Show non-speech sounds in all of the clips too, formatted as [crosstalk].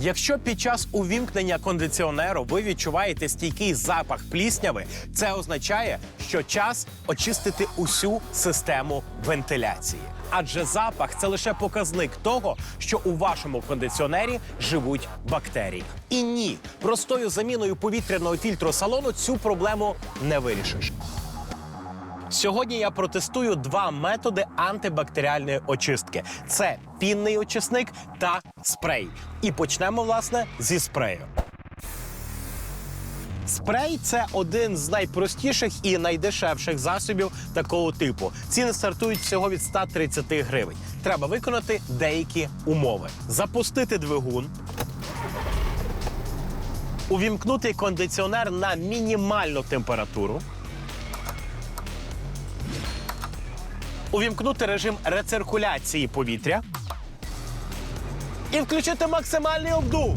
Якщо під час увімкнення кондиціонеру ви відчуваєте стійкий запах плісняви, це означає, що час очистити усю систему вентиляції. Адже запах це лише показник того, що у вашому кондиціонері живуть бактерії. І ні, простою заміною повітряного фільтру салону цю проблему не вирішиш. Сьогодні я протестую два методи антибактеріальної очистки: це пінний очисник та спрей. І почнемо власне зі спрею. Спрей це один з найпростіших і найдешевших засобів такого типу. Ціни стартують всього від 130 гривень. Треба виконати деякі умови: запустити двигун, увімкнути кондиціонер на мінімальну температуру. Увімкнути режим рециркуляції повітря і включити максимальний обдув.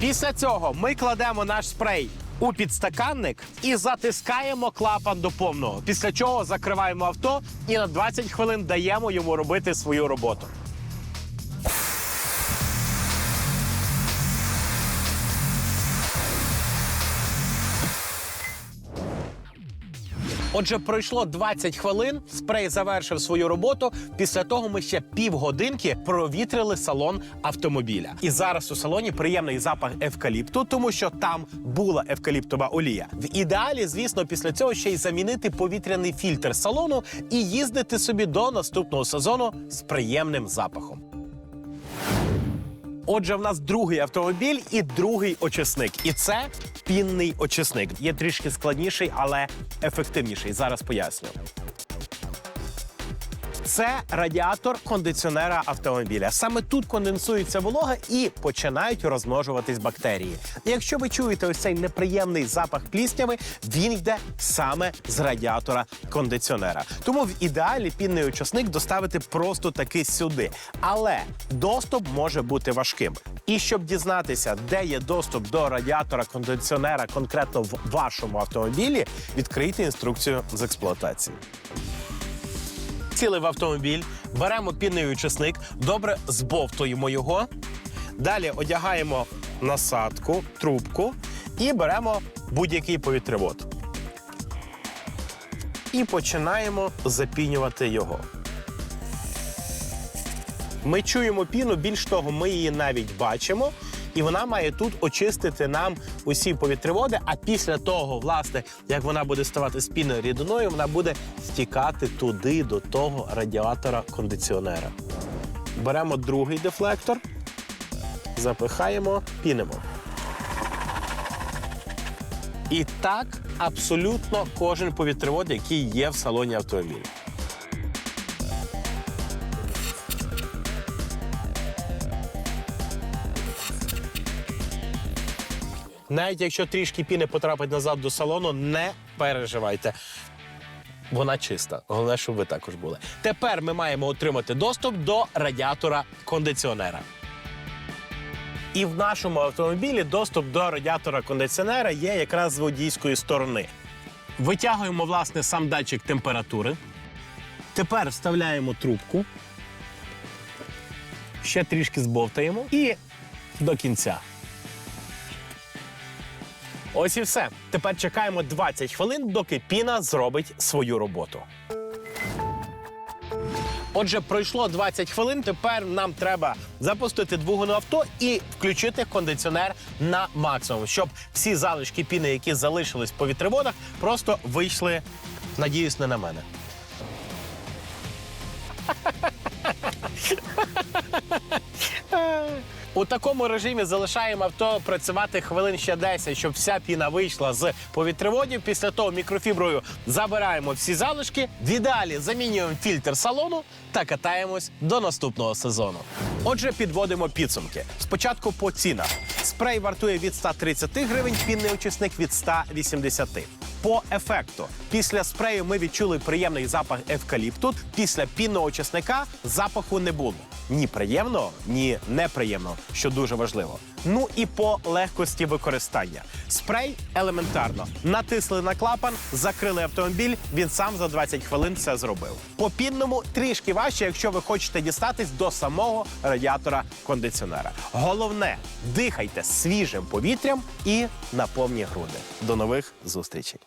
Після цього ми кладемо наш спрей у підстаканник і затискаємо клапан до повного. Після чого закриваємо авто і на 20 хвилин даємо йому робити свою роботу. Отже, пройшло 20 хвилин, спрей завершив свою роботу. Після того ми ще півгодинки провітрили салон автомобіля. І зараз у салоні приємний запах евкаліпту, тому що там була евкаліптова олія. В ідеалі, звісно, після цього ще й замінити повітряний фільтр салону і їздити собі до наступного сезону з приємним запахом. Отже, в нас другий автомобіль і другий очисник. І це пінний очисник. Є трішки складніший, але ефективніший. Зараз поясню. Це радіатор кондиціонера автомобіля. Саме тут конденсується волога і починають розмножуватись бактерії. Якщо ви чуєте ось цей неприємний запах плісняви, він йде саме з радіатора кондиціонера. Тому в ідеалі пінний очисник доставити просто таки сюди. Але доступ може бути важким. І щоб дізнатися, де є доступ до радіатора кондиціонера конкретно в вашому автомобілі, відкрийте інструкцію з експлуатації. Сіли в автомобіль, беремо пінний очисник, добре збовтуємо його. Далі одягаємо насадку, трубку і беремо будь-який повітрявод. І починаємо запінювати його. Ми чуємо піну, більш того, ми її навіть бачимо, і вона має тут очистити нам усі повітряводи. А після того, власне, як вона буде ставати з піною рідиною, вона буде стікати туди, до того радіатора кондиціонера. Беремо другий дефлектор, запихаємо, пінимо. І так абсолютно кожен повітрявод, який є в салоні автомобіля. Навіть якщо трішки піни потрапить назад до салону, не переживайте. Вона чиста. Головне, щоб ви також були. Тепер ми маємо отримати доступ до радіатора кондиціонера. І в нашому автомобілі доступ до радіатора кондиціонера є якраз з водійської сторони. Витягуємо, власне, сам датчик температури. Тепер вставляємо трубку. Ще трішки збовтаємо і до кінця. Ось і все. Тепер чекаємо 20 хвилин, доки піна зробить свою роботу. Отже, пройшло 20 хвилин. Тепер нам треба запустити двигун авто і включити кондиціонер на максимум, щоб всі залишки піни, які залишились по вітриводах, просто вийшли, надіюсь, не на мене. [laughs] У такому режимі залишаємо авто працювати хвилин ще 10, щоб вся піна вийшла з повітряводів. Після того мікрофіброю забираємо всі залишки. В замінюємо фільтр салону та катаємось до наступного сезону. Отже, підводимо підсумки. Спочатку по цінах. Спрей вартує від 130 гривень, пінний очисник від 180. По ефекту після спрею ми відчули приємний запах евкаліпту. Після пінного чесника запаху не було. Ні приємного, ні неприємного, що дуже важливо. Ну і по легкості використання. Спрей елементарно. Натисли на клапан, закрили автомобіль. Він сам за 20 хвилин все зробив. По пінному трішки важче, якщо ви хочете дістатись до самого радіатора кондиціонера. Головне, дихайте свіжим повітрям і на повні груди. До нових зустрічей.